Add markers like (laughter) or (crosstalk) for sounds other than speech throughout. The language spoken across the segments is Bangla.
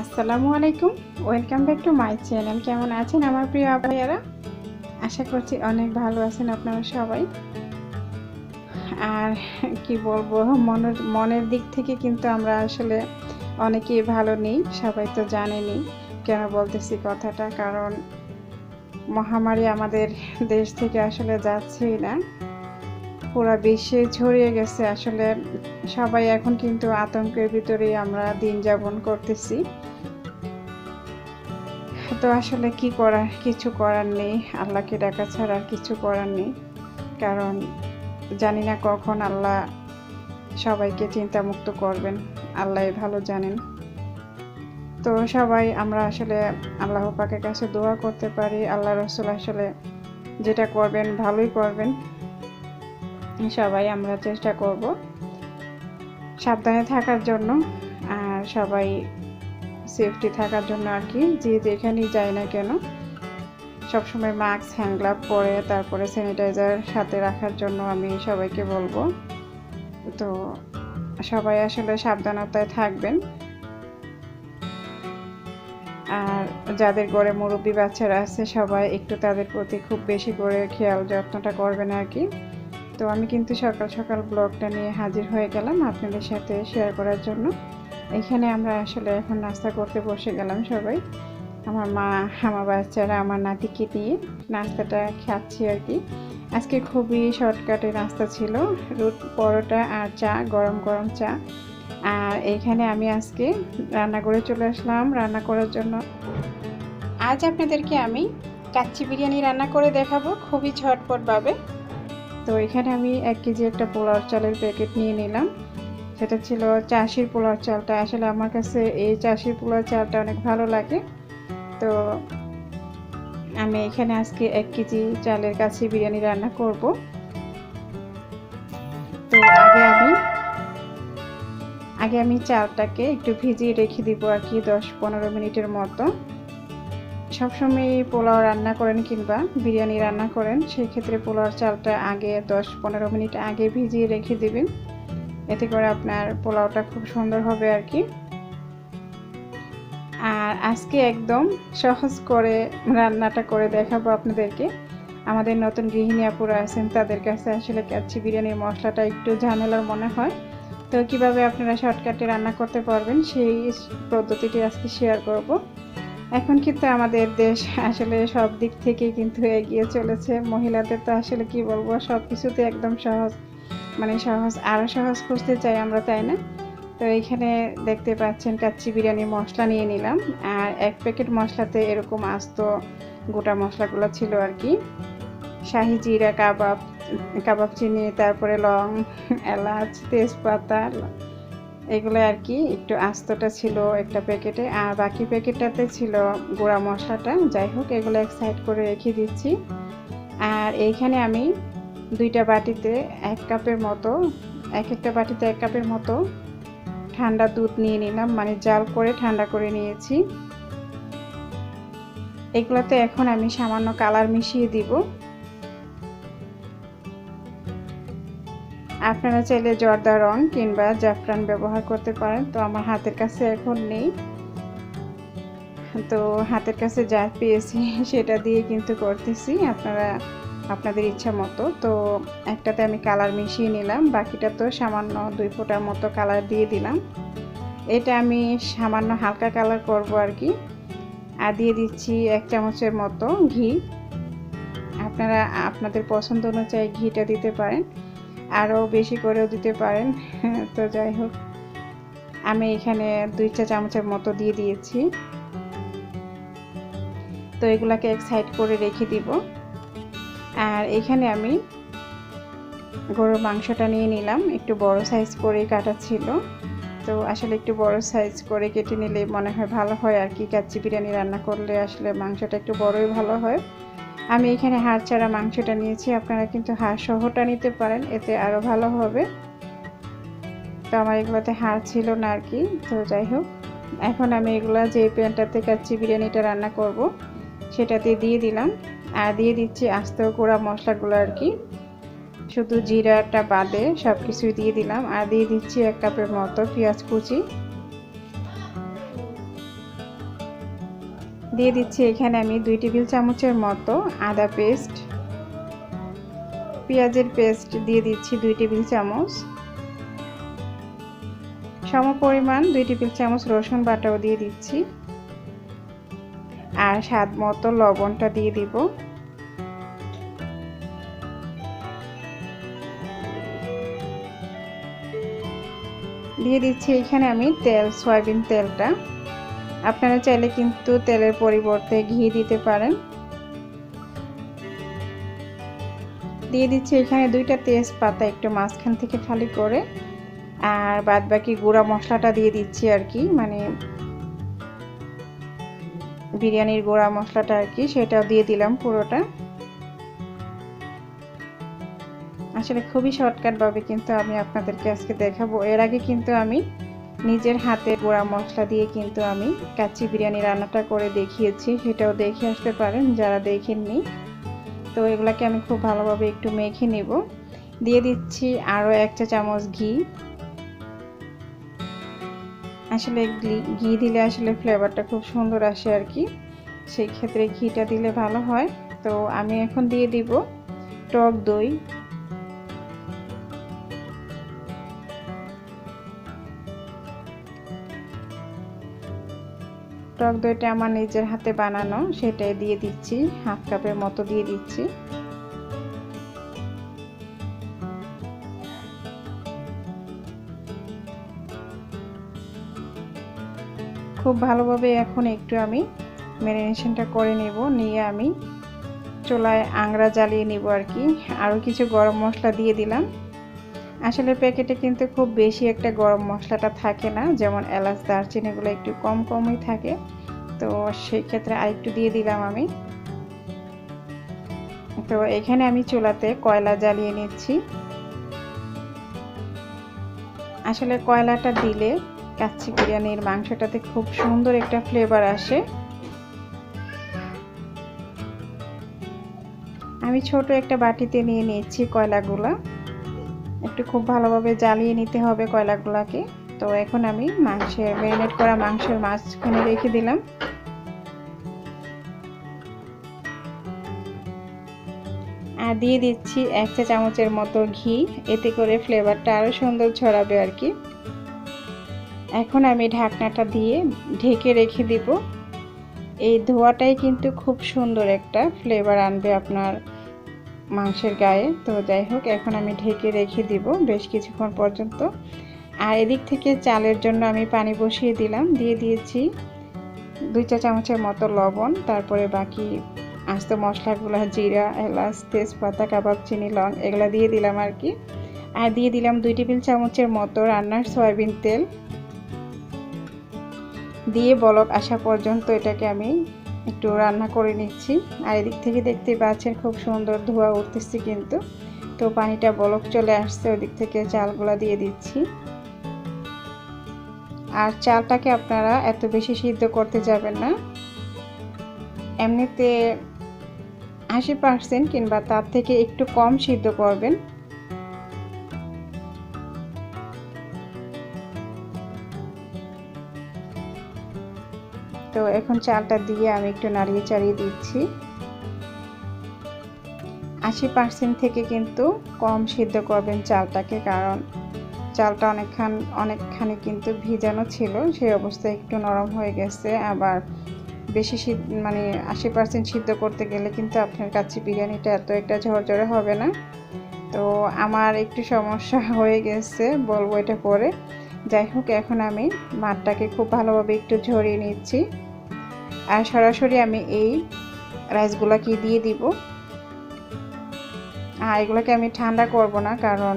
আসসালামু আলাইকুম। Welcome back to my channel কেমন আছেন আমার প্রিয় আপাইয়ারা আশা করছি অনেক ভালো আছেন আপনারা সবাই। আর কি বলব, মনের মনের দিক থেকে কিন্তু আমরা আসলে অনেকেই ভালো নেই, সবাই তো জানেনি কেন বলতেছি কথাটা, কারণ মহামারী আমাদের দেশ থেকে আসলে যাচ্ছেই না। পুরো বিশ্বে ছড়িয়ে গেছে আসলে সবাই এখন কিন্তু আতঙ্কের ভিতরেই আমরা দিন যাপন করতেছি। তো আসলে কি করার, কিছু করার নেই। আল্লাহকে ডাকা ছাড়া আর কিছু করার নেই। কারণ জানি না কখন আল্লাহ সবাইকে চিন্তামুক্ত করবেন। আল্লাহ ভালো জানেন। তো সবাই আমরা আসলে আল্লাহ পাকের কাছে দোয়া করতে পারি। আল্লাহ রসুল আসলে যেটা করবেন ভালোই করবেন। সবাই আমরা চেষ্টা করব। সাবধানে থাকার জন্য আর সবাই সেফটি থাকার জন্য আর কি, যে যেখানেই যায় না কেন, সবসময় মাস্ক হ্যান্ড গ্লাভ পরে তারপরে স্যানিটাইজার সাথে রাখার জন্য আমি সবাইকে বলব। তো সবাই আসলে সাবধানতায় থাকবেন। আর যাদের ঘরে মুরব্বী বাচ্চারা আছে সবাই একটু তাদের প্রতি খুব বেশি করে খেয়াল, যত্নটা করবেন আর কি। তো আমি কিন্তু সকাল সকাল ব্লগটা নিয়ে হাজির হয়ে গেলাম আপনাদের সাথে শেয়ার করার জন্য। এখানে আমরা আসলে এখন নাস্তা করতে বসে গেলাম সবাই। আমার মা, আমার বাচ্চারা, আমার নাতিকে নিয়ে নাস্তাটা খাচ্ছি আর কি। আজকে খুবই শর্টকাটে নাস্তা ছিল, রুট পরোটা আর চা, গরম গরম চা। আর এইখানে আমি আজকে রান্না করে চলে আসলাম, রান্না করার জন্য। আজ আপনাদেরকে আমি কাচ্চি বিরিয়ানি রান্না করে দেখাবো খুবই ঝটপটভাবে। তো এখানে আমি এক কেজি একটা পোলাওর চালের প্যাকেট নিয়ে নিলাম। সেটা ছিল চাষির পোলাওর চালটা। আসলে আমার কাছে এই চাষির পোলাওর চালটা অনেক ভালো লাগে। তো আমি এখানে আজকে এক কেজি চালের কাছে বিরিয়ানি রান্না করব। তো আগে আমি আগে আমি চালটাকে একটু ভিজিয়ে রেখে দিব আর কি দশ পনেরো মিনিটের মতো। সবসময় পোলাও রান্না করেন কিংবা বিরিয়ানি রান্না করেন সেই ক্ষেত্রে পোলাওর চালটা আগে দশ পনেরো মিনিট আগে ভিজিয়ে রেখে দিবেন। এতে করে আপনার পোলাওটা খুব সুন্দর হবে আর কি। আর আজকে একদম সহজ করে রান্নাটা করে দেখাবো আপনাদেরকে। আমাদের নতুন গৃহিণী আপুরা আছেন, তাদের কাছে আসলে কাচ্চি বিরিয়ানির মশলাটা একটু ঝামেলার মনে হয়। তো কীভাবে আপনারা শর্টকাটে রান্না করতে পারবেন, সেই পদ্ধতিটি আজকে শেয়ার করব। এখন কিন্তু আমাদের দেশ আসলে সব দিক থেকে কিন্তু এগিয়ে চলেছে। মহিলাদের তো আসলে কি বলব, সব কিছুতে একদম সহজ মানে সহজ আরও সহজ করতে চাই আমরা, তাই না? তো এইখানে দেখতে পাচ্ছেন কাচ্চি বিরিয়ানির মশলা নিয়ে নিলাম। আর এক প্যাকেট মশলাতে এরকম আস্ত গোটা মশলাগুলো ছিল আর কি। শাহি জিরা, কাবাব কাবাব চিনি, তারপরে লং, এলাচ, তেজপাতা এগুলো আর কি, একটু আস্তটা ছিল একটা প্যাকেটে, আর বাকি প্যাকেটটাতে ছিল গুঁড়া মশলাটা। যাই হোক, এগুলো এক সাইড করে রেখে দিচ্ছি। আর এইখানে আমি দুইটা বাটিতে এক কাপের মতো, এক একটা বাটিতে এক কাপের মতো ঠান্ডা দুধ নিয়ে নিলাম মানে জাল করে ঠান্ডা করে নিয়েছি। এগুলোতে এখন আমি সামান্য কালার মিশিয়ে দিব। আপনারা চাইলে জর্দা রং কিংবা জাফরান ব্যবহার করতে পারেন। তো আমার হাতের কাছে এখন নেই। তো হাতের কাছে যা পেয়েছি সেটা দিয়ে কিন্তু করতেছি আপনারা, আপনাদের ইচ্ছা মতো। তো একটাতে আমি কালার মিশিয়ে নিলাম, বাকিটা তো সামান্য দুই ফোঁটার মতো কালার দিয়ে দিলাম। এটা আমি সামান্য হালকা কালার করব আর কি। আর দিয়ে দিচ্ছি এক চামচের মতো ঘি। আপনারা, আপনাদের পছন্দ অনুযায়ী ঘিটা দিতে পারেন। আরও বেশি করেও দিতে পারেন। (laughs) তো যাই হোক, আমি এখানে দুই চা চামচের মতো দিয়ে দিয়েছি। তো এগুলাকে এক সাইড করে রেখে দিব। আর এখানে আমি গরুর মাংসটা নিয়ে নিলাম। একটু বড় সাইজ করে কাটা ছিল। তো আসলে একটু বড় সাইজ করে কেটে নিলে মনে হয় ভালো হয় আর কি। কাচ্চি বিরিয়ানি রান্না করলে আসলে মাংসটা একটু বড়ই ভালো হয়। আমি এখানে হাড় ছাড়া মাংসটা নিয়েছি, আপনারা কিন্তু হাড় সহটা নিতে পারেন, এতে আরও ভালো হবে। তো আমার এগুলোতে হাড় ছিল না আর কি, তো যাই হোক। এখন আমি এগুলো যে প্যানটাতে কাচ্চি বিরিয়ানিটা রান্না করব, সেটাতে দিয়ে দিলাম। আর দিয়ে দিচ্ছি আস্ত গুঁড়া মশলাগুলো আর কি। শুধু জিরাটা বাদে সব কিছুই দিয়ে দিলাম। আর দিয়ে দিচ্ছি এক কাপের মতো পেঁয়াজ কুচি। দিয়ে দিচ্ছি এখানে আমি দুই টেবিল চামচের মতো আদা পেস্ট, পেঁয়াজের পেস্ট দিয়ে দিচ্ছি দুই টেবিল চামচ। সম পরিমাণ দুই টেবিল চামচ রসুন বাটাও দিয়ে দিচ্ছি। আর স্বাদ মতো লবণটা দিয়ে দিব। দিয়ে দিচ্ছি এখানে আমি তেল, সয়াবিন তেলটা। আপনারা চাইলে কিন্তু তেলের পরিবর্তে ঘি দিতে পারেন। দিয়ে দিচ্ছি এখানে দুইটা তেজপাতা একটু মাঝখান থেকে খালি করে। আর বাদ বাকি গুঁড়া মশলাটা দিয়ে দিচ্ছি আর কি মানে বিরিয়ানির গুঁড়া মশলাটা আর কি, সেটাও দিয়ে দিলাম পুরোটা। আসলে খুবই শর্টকাটভাবে কিন্তু আমি আপনাদেরকে আজকে দেখাবো। এর আগে কিন্তু আমি নিজের হাতে গুঁড়া মশলা দিয়ে কিন্তু আমি কাচ্চি বিরিয়ানি রান্নাটা করে দেখিয়েছি। সেটাও দেখে আসতে পারেন যারা দেখেননি। তো এগুলাকে আমি খুব ভালোভাবে একটু মেখে নেব। দিয়ে দিচ্ছি আরও এক চা চামচ ঘি। আসলে ঘি দিলে আসলে ফ্লেভারটা খুব সুন্দর আসে আর কি। সেই ক্ষেত্রে ঘিটা দিলে ভালো হয়। তো আমি এখন দিয়ে দিব টক দই। টক দইটা আমার নিজের হাতে বানানো, সেটাই দিয়ে দিচ্ছি, হাফ কাপের মতো দিয়ে দিচ্ছি। খুব ভালোভাবে এখন একটু আমি ম্যারিনেশনটা করে নেব, নিয়ে আমি চোলায় আংড়া জ্বালিয়ে নিব আর কি। আরও কিছু গরম মশলা দিয়ে দিলাম। আসলে প্যাকেটে কিন্তু খুব বেশি একটা গরম মশলাটা থাকে না, যেমন এলাচ, দারচিনিগুলো একটু কম কমই থাকে। তো সেই ক্ষেত্রে আরেকটু দিয়ে দিলাম আমি। তো এখানে আমি চুলাতে কয়লা জ্বালিয়ে নিচ্ছি। আসলে কয়লাটা দিলে কাচ্চি বিরিয়ানির মাংসটাতে খুব সুন্দর একটা ফ্লেভার আসে। আমি ছোট একটা বাটিতে নিয়ে নিচ্ছি কয়লাগুলা। একটু খুব ভালোভাবে জ্বালিয়ে নিতে হবে কয়লাগুলাকে। তো এখন আমি মাংসের, ম্যারিনেট করা মাংসের মাঝখানে রেখে দিলাম। আর দিয়ে দিচ্ছি এক চা চামচের মতো ঘি, এতে করে ফ্লেভারটা আরও সুন্দর ছড়াবে আর কি। এখন আমি ঢাকনাটা দিয়ে ঢেকে রেখে দিব। এই ধোয়াটাই কিন্তু খুব সুন্দর একটা ফ্লেভার আনবে আপনার মাংসের গায়ে। তো যাই হোক, এখন আমি ঢেকে রেখে দিব বেশ কিছুক্ষণ পর্যন্ত। আর এদিক থেকে চালের জন্য আমি পানি বসিয়ে দিলাম। দিয়ে দিয়েছি দুই চা চামচের মতো লবণ, তারপরে বাকি আস্ত মশলাগুলো, জিরা, এলাচ, তেজপাতা, কাবাব, চিনি, লং, এগুলো দিয়ে দিলাম আর কি। আর দিয়ে দিলাম দুই টেবিল চামচের মতো রান্নার সয়াবিন তেল। দিয়ে বলক আসা পর্যন্ত এটাকে আমি একটু রান্না করে নিচ্ছি। আর এদিক থেকে দেখতে পাচ্ছেন খুব সুন্দর ধোয়া উঠতেছে কিন্তু। তো পানিটা বলক চলে আসছে, ওদিক থেকে চালগুলা দিয়ে দিচ্ছি। আর চালটাকে আপনারা এত বেশি সিদ্ধ করতে যাবেন না। এমনিতে আশি পার্সেন্ট কিংবা তার থেকে একটু কম সিদ্ধ করবেন। তো এখন চালটা দিয়ে আমি একটু নাড়িয়ে চাড়িয়ে দিচ্ছি। আশি পার্সেন্ট থেকে কিন্তু কম সিদ্ধ করবেন চালটাকে, কারণ চালটা অনেকখান, অনেকখানি কিন্তু ভিজানো ছিল সেই অবস্থায় একটু নরম হয়ে গেছে। আবার বেশি মানে আশি পার্সেন্ট সিদ্ধ করতে গেলে কিন্তু আপনার কাছে বিরিয়ানিটা এত একটা ঝরঝরে হবে না। তো আমার একটু সমস্যা হয়ে গেছে, বলব এটা পরে। যাই হোক, এখন আমি মাঠটাকে খুব ভালোভাবে একটু ঝরিয়ে নিচ্ছি। আর সরাসরি আমি এই রাইসগুলোকে দিয়ে দিব। আর এগুলোকে আমি ঠান্ডা করব না, কারণ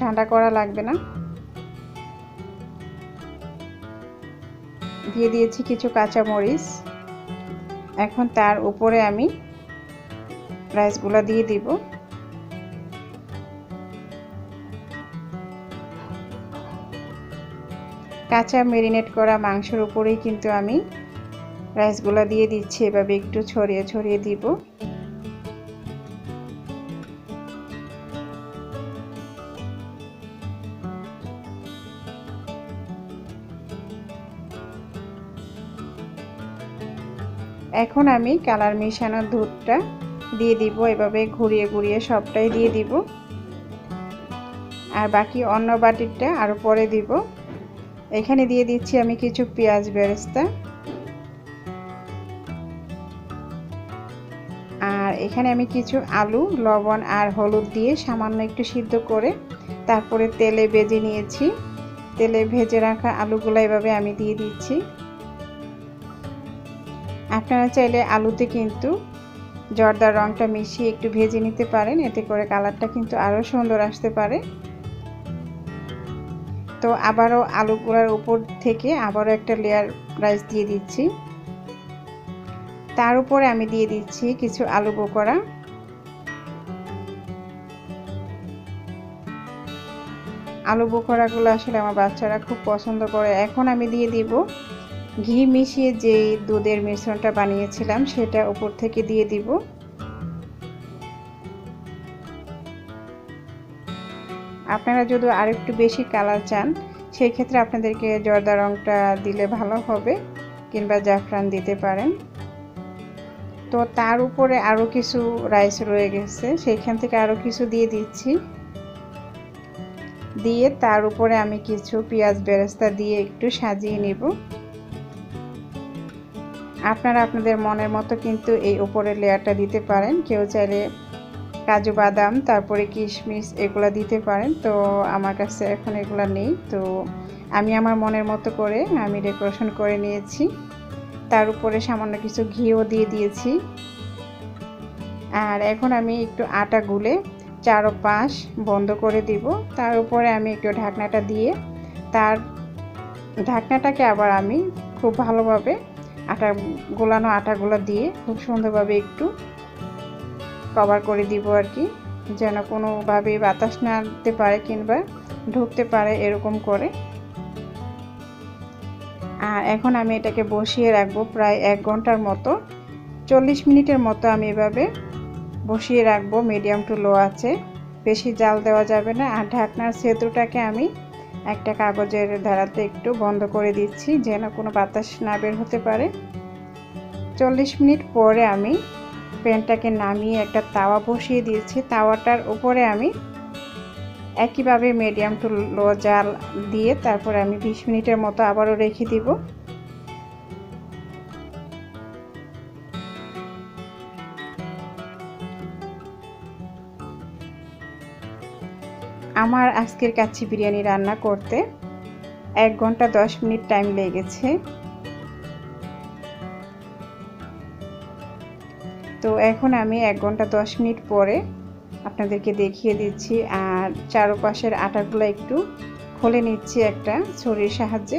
ঠান্ডা করা লাগবে না। দিয়ে দিয়েছি কিছু কাঁচা মরিচ এখন তার উপরে আমি রাইসগুলো দিয়ে দিব। কাঁচা মেরিনেট করা মাংসের উপরেই কিন্তু আমি রাইসগুলো দিয়ে দিচ্ছি। এভাবে একটু ছড়িয়ে ছড়িয়ে দিব। এখন আমি কালার মিশানো দুধটা দিয়ে দিব। এভাবে ঘুরিয়ে ঘুরিয়ে সবটাই দিয়ে দিব। আর বাকি অন্য বাটিরটা আরও পরে দিব। এখানে দিয়ে দিচ্ছি আমি কিছু পেঁয়াজ বেরেস্তা। আর এখানে আমি কিছু আলু, লবণ আর হলুদ দিয়ে সামান্য একটু সিদ্ধ করে তারপরে তেলে ভেজে নিয়েছি। তেলে ভেজে রাখা আলুগুলো এভাবে আমি দিয়ে দিচ্ছি। আপনারা চাইলে আলুতে কিন্তু জর্দার রঙটা মিশিয়ে একটু ভেজে নিতে পারেন, এতে করে কালারটা কিন্তু আরও সুন্দর আসতে পারে। তো আবারও আলু আলুগুলার উপর থেকে আবারও একটা লেয়ার রাইস দিয়ে দিচ্ছি। তার উপরে আমি দিয়ে দিচ্ছি কিছু আলু বোকরা আলু বোকরাগুলো আসলে আমার বাচ্চারা খুব পছন্দ করে। এখন আমি দিয়ে দিব ঘি মিশিয়ে যে দুধের মিশ্রণটা বানিয়েছিলাম, সেটা উপর থেকে দিয়ে দিব। আপনারা যদি আরেকটু বেশি কালার চান সেই ক্ষেত্রে আপনাদেরকে জর্দা রঙটা দিলে ভালো হবে কিংবা জাফরান দিতে পারেন। তো তার উপরে আরও কিছু রাইস রয়ে গেছে সেইখান থেকে আরও কিছু দিয়ে দিচ্ছি। দিয়ে তার উপরে আমি কিছু পেঁয়াজ বেরেস্তা দিয়ে একটু সাজিয়ে নেব। আপনারা আপনাদের মনের মতো কিন্তু এই উপরের লেয়ারটা দিতে পারেন, কেউ চাইলে কাজু বাদাম, তারপরে কিশমিশ এগুলো দিতে পারেন। তো আমার কাছে এখন এগুলো নেই। তো আমি আমার মনের মতো করে আমি ডেকোরেশন করে নিয়েছি। তার উপরে সামান্য কিছু ঘিও দিয়ে দিয়েছি। আর এখন আমি একটু আটা গুলে চারো পাশ বন্ধ করে দিব। তার উপরে আমি একটু ঢাকনাটা দিয়ে তার ঢাকনাটাকে আবার আমি খুব ভালোভাবে আটা, গোলানো আটাগুলো দিয়ে খুব সুন্দরভাবে একটু কভার করে দিব আর কি, যেন কোনোভাবে বাতাস না আনতে পারে কিংবা ঢুকতে পারে এরকম করে। আর এখন আমি এটাকে বসিয়ে রাখব প্রায় এক ঘণ্টার মতো। চল্লিশ মিনিটের মতো আমি এভাবে বসিয়ে রাখব মিডিয়াম টু লো আছে। বেশি জাল দেওয়া যাবে না। আর ঢাকনার সেতুটাকে আমি একটা কাগজের ধারাতে একটু বন্ধ করে দিচ্ছি, যেন কোনো বাতাস না বের হতে পারে। চল্লিশ মিনিট পরে আমি প্যানটাকে নামিয়ে একটা তাওয়া বসিয়ে দিয়েছি। তাওয়াটার উপরে আমি একইভাবে মিডিয়াম টু লো জাল দিয়ে তারপরে আমি বিশ মিনিটের মতো আবারও রেখে দিব। আমার আজকের কাচ্চি বিরিয়ানি রান্না করতে এক ঘণ্টা দশ মিনিট টাইম লেগেছে। তো এখন আমি এক ঘণ্টা দশ মিনিট পরে আপনাদেরকে দেখিয়ে দিচ্ছি, আর চারপাশের আটাগুলো একটু খুলে নিচ্ছি একটা ছড়ির সাহায্যে।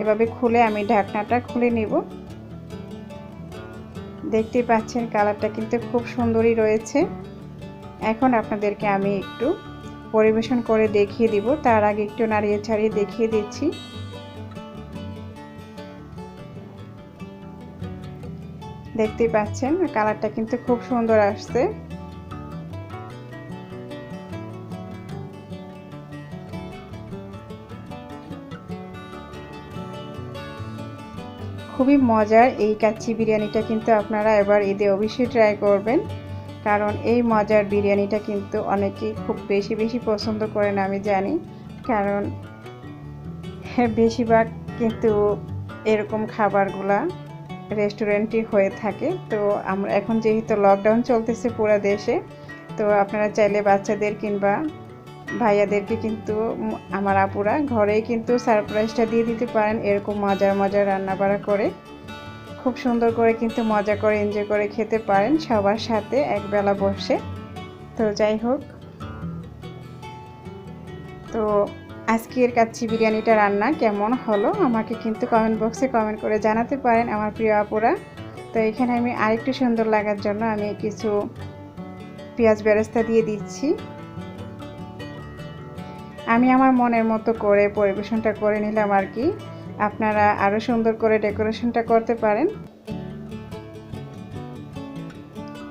এভাবে খুলে আমি ঢাকনাটা খুলে নেব। দেখতে পাচ্ছেন কালারটা কিন্তু খুব সুন্দরই রয়েছে। এখন আপনাদেরকে আমি একটু পরিবেশন করে দেখিয়ে দিব। তার আগে একটু নাড়িয়ে ছাড়িয়ে দেখিয়ে দিচ্ছি। দেখতেই পাচ্ছেন, কালারটা কিন্তু খুব সুন্দর আসছে। খুবই মজার এই কাচ্চি বিরিয়ানিটা কিন্তু আপনারা এবার ঈদে অবশ্যই ট্রাই করবেন, কারণ এই মজার বিরিয়ানিটা কিন্তু অনেকেই খুব বেশি বেশি পছন্দ করেন আমি জানি, কারণ বেশিরভাগ কিন্তু এরকম খাবারগুলা রেস্টুরেন্টই হয়ে থাকে। তো আমরা এখন যেহেতু লকডাউন চলতেছে পুরো দেশে, তো আপনারা চাইলে বাচ্চাদের কিংবা ভাইয়াদেরকে কিন্তু আমার আপুরা ঘরেই কিন্তু সারপ্রাইজটা দিয়ে দিতে পারেন। এরকম মজার মজার রান্না বাড়া করে, খুব সুন্দর করে কিন্তু মজা করে এনজয় করে খেতে পারেন সবার সাথে একবেলা বসে। তো যাই হোক। তো আজকের কাচ্চি বিরিয়ানিটা রান্না কেমন হলো আমাকে কিন্তু কমেন্ট বক্সে কমেন্ট করে জানাতে পারেন আমার প্রিয় আপুরা। তো এখানে আমি আরেকটু সুন্দর লাগার জন্য আমি কিছু পেঁয়াজ বেরেস্তা দিয়ে দিচ্ছি। আমি আমার মনের মতো করে পরিবেশনটা করে নিলাম আর কি। আপনারা আরও সুন্দর করে ডেকোরেশনটা করতে পারেন।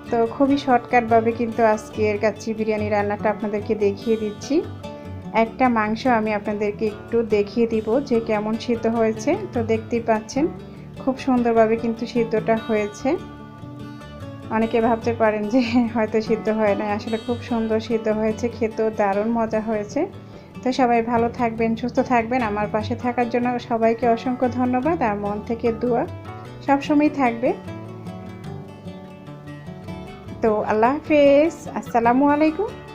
তো খুবই শর্টকাটভাবে কিন্তু আজকের কাচ্চি বিরিয়ানি রান্নাটা আপনাদেরকে দেখিয়ে দিচ্ছি। একটা মাংস আমি আপনাদেরকে একটু দেখিয়ে দিব যে কেমন সিদ্ধ হয়েছে। তো দেখতেই পাচ্ছেন, খুব সুন্দরভাবে কিন্তু সিদ্ধটা হয়েছে। অনেকে ভাবতে পারেন যে (laughs) হয়তো সিদ্ধ হয় না আসলে খুব সুন্দর সিদ্ধ হয়েছে, খেতেও দারুণ মজা হয়েছে। তো সবাই ভালো থাকবেন, সুস্থ থাকবেন। আমার পাশে থাকার জন্য সবাইকে অসংখ্য ধন্যবাদ আর মন থেকে দোয়া। সবসময় থাকবে। তো আল্লাহ হাফেজ। আসসালামু আলাইকুম।